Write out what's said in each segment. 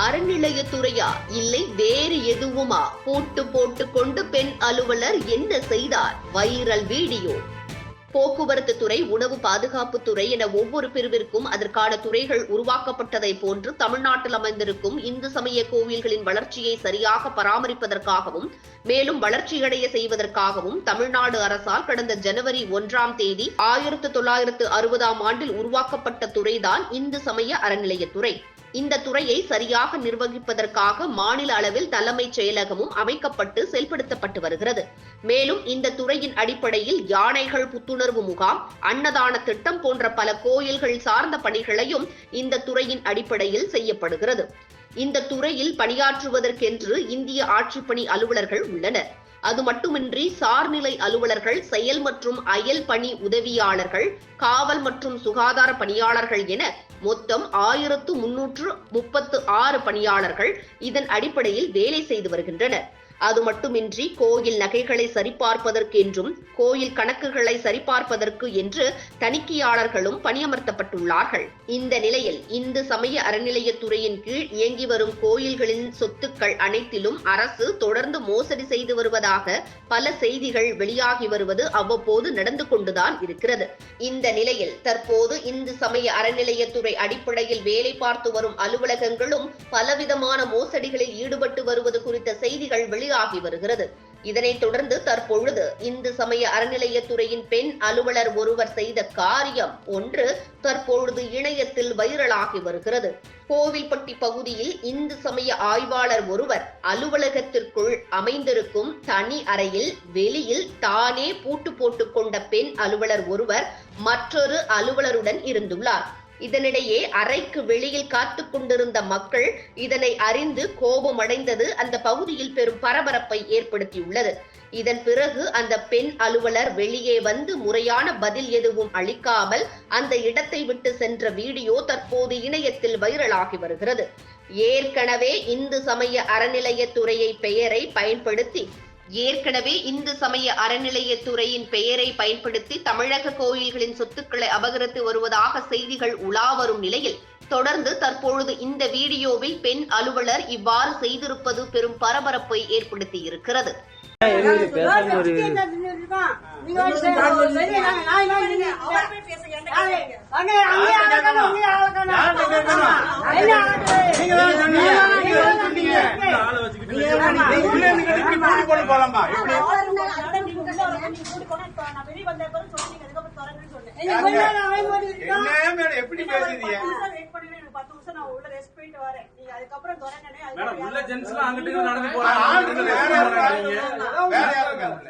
அறநிலையத்துறையா? இல்லை வேறு எதுவுமா? போட்டு போட்டு கொண்டு பெண் அலுவலர் என்ன செய்தார்? Viral video. போக்குவரத்து துறை உணவு பாதுகாப்பு துறை என ஒவ்வொரு பிரிவிற்கும் அதற்கான துறைகள் உருவாக்கப்பட்டதை போன்று தமிழ்நாட்டில் அமைந்திருக்கும் இந்து சமய கோவில்களின் வளர்ச்சியை சரியாக பராமரிப்பதற்காகவும் மேலும் வளர்ச்சியடைய செய்வதற்காகவும் தமிழ்நாடு அரசால் கடந்த ஜனவரி ஒன்றாம் தேதி ஆயிரத்து தொள்ளாயிரத்து அறுபதாம் ஆண்டில் உருவாக்கப்பட்ட துறைதான் இந்து சமய அறநிலையத்துறை. இந்த துறையை சரியாக நிர்வகிப்பதற்காக மாநில அளவில் தலைமைச் செயலகமும் அமைக்கப்பட்டு செயல்படுத்தப்பட்டு வருகிறது. மேலும் இந்த துறையின் அடிப்படையில் யானைகள் புத்துணர்வு முகாம் அன்னதான திட்டம் போன்ற பல கோயில்கள் சார்ந்த பணிகளையும் இந்த துறையின் அடிப்படையில் செய்யப்படுகிறது. இந்த துறையில் பணியாற்றுவதற்கென்று இந்திய ஆட்சிப்பணி அலுவலர்கள் உள்ளனர். அது மட்டுமின்றி சார்நிலை அலுவலர்கள் செயல் மற்றும் அயல் பணி உதவியாளர்கள் காவல் மற்றும் சுகாதார பணியாளர்கள் என மொத்தம் ஆயிரத்து முன்னூற்று முப்பத்து ஆறு பணியாளர்கள் இதன் அடிப்படையில் வேலை செய்து வருகின்றனர். அது மட்டுமின்றி கோயில் நகைகளை சரிபார்ப்பதற்கு என்றும் கோயில் கணக்குகளை சரிபார்ப்பதற்கு என்று தணிக்கையாளர்களும் பணியமர்த்தப்பட்டுள்ளார்கள். இந்த நிலையில் இந்து சமய அறநிலையத்துறையின் கீழ் இயங்கி வரும் கோயில்களின் சொத்துக்கள் அனைத்திலும் அரசு தொடர்ந்து மோசடி செய்து வருவதாக பல செய்திகள் வெளியாகி வருவது அவ்வப்போது நடந்து கொண்டுதான் இருக்கிறது. இந்த நிலையில் தற்போது இந்து சமய அறநிலையத்துறை அடிப்படையில் வேலை பார்த்து வரும் அலுவலகங்களும் பலவிதமான மோசடிகளில் ஈடுபட்டு வருவது குறித்த செய்திகள் வெளி வெளியாகி வருகிறது. இதனைத் தொடர்ந்து தற்பொழுது இந்து சமய அறநிலையத்துறையின் பெண் அலுவலர் ஒருவர் செய்த காரியம் ஒன்று தற்பொழுது இணையத்தில் வைரலாகி வருகிறது. கோவில்பட்டி பகுதியில் இந்து சமய ஆய்வாளர் ஒருவர் அலுவலகத்திற்குள் அமைந்திருக்கும் தனி அறையில் வெளியில் தானே பூட்டு போட்டுக் கொண்ட பெண் அலுவலர் ஒருவர் மற்றொரு அலுவலருடன் இருந்துள்ளார். இதனிடையே அறைக்கு வெளியில் காத்து கொண்டிருந்த மக்கள் இதனை அறிந்து கோபமடைந்தது. அந்த பகுதியில் பெரும் பரபரப்பை ஏற்படுத்தியுள்ளது. இதன் பிறகு அந்த பெண் அலுவலர் வெளியே வந்து முறையான பதில் எதுவும் அளிக்காமல் அந்த இடத்தை விட்டு சென்ற வீடியோ தற்போது இணையத்தில் வைரலாகி வருகிறது. ஏற்கனவே இந்து சமய அறநிலையத்துறையை பெயரை பயன்படுத்தி ஏற்கனவே இந்து சமய அறநிலையத்துறையின் பெயரை பயன்படுத்தி தமிழக கோயில்களின் சொத்துக்களை அபகரித்து வருவதாக செய்திகள் உலா வரும் நிலையில் தொடர்ந்து தற்பொழுது இந்த வீடியோவில் பெண் அலுவலர் இவ்வாறு செய்திருப்பது பெரும் பரபரப்பை ஏற்படுத்தி இருக்கிறது போலாமா? எப்படி? என்ன மேடம்? எப்படி பேசுறீங்க? மேடம் உள்ள ஜென்ஸ் எல்லாம் அங்கிட்டு நடந்து போறாங்க. வேற யாரும் இருக்காங்க.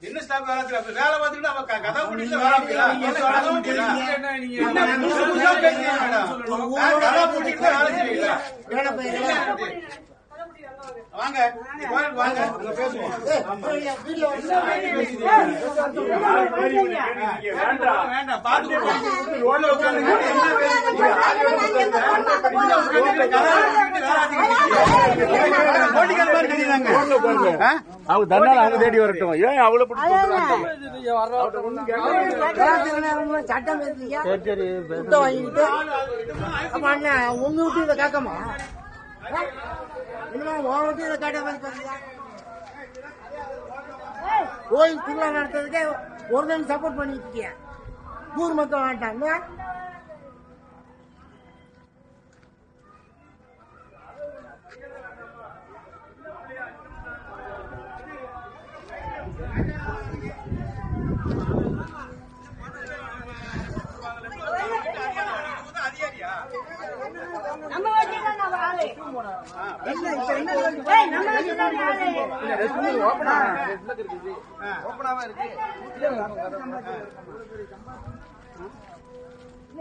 என்ன வேலை? வேலை பார்த்துட்டு கதை? கதை வேலை செய்வீங்களா? வாங்க. கோயிலுக்கு வாங்க. அங்க பேசுவோம். வேண்டாம் வேண்டாம் பாத்துக்கோங்க ரோட்ல உட்கார்ந்து என்ன? அவங்க தன்னால அவங்க தேடி வரட்டும். ஏன் அவ்வளவு சட்டம் வாங்கிட்டு. உங்க விட்டு இதை கேட்கமா? கோயில் திருவிழா நடத்துறதுக்கே ஒரு நாள் சப்போர்ட் பண்ணிட்டு இருக்கீங்க ஊர் மக்கள் வேண்டாம் அதிகாரியா நம்ம வச்சுதான் நம்ம ஆளு. நம்ம வச்சுதான்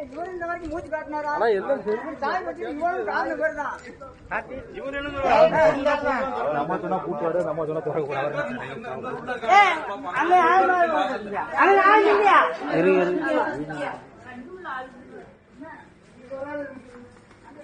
இவரு இந்த வரைக்கும் மூச்சு காட்டினாரா? இவரும் பேர் தான். நம்ம சொன்னா கூட்டுவாரு நம்ம சொன்னா கூடாது இருங்க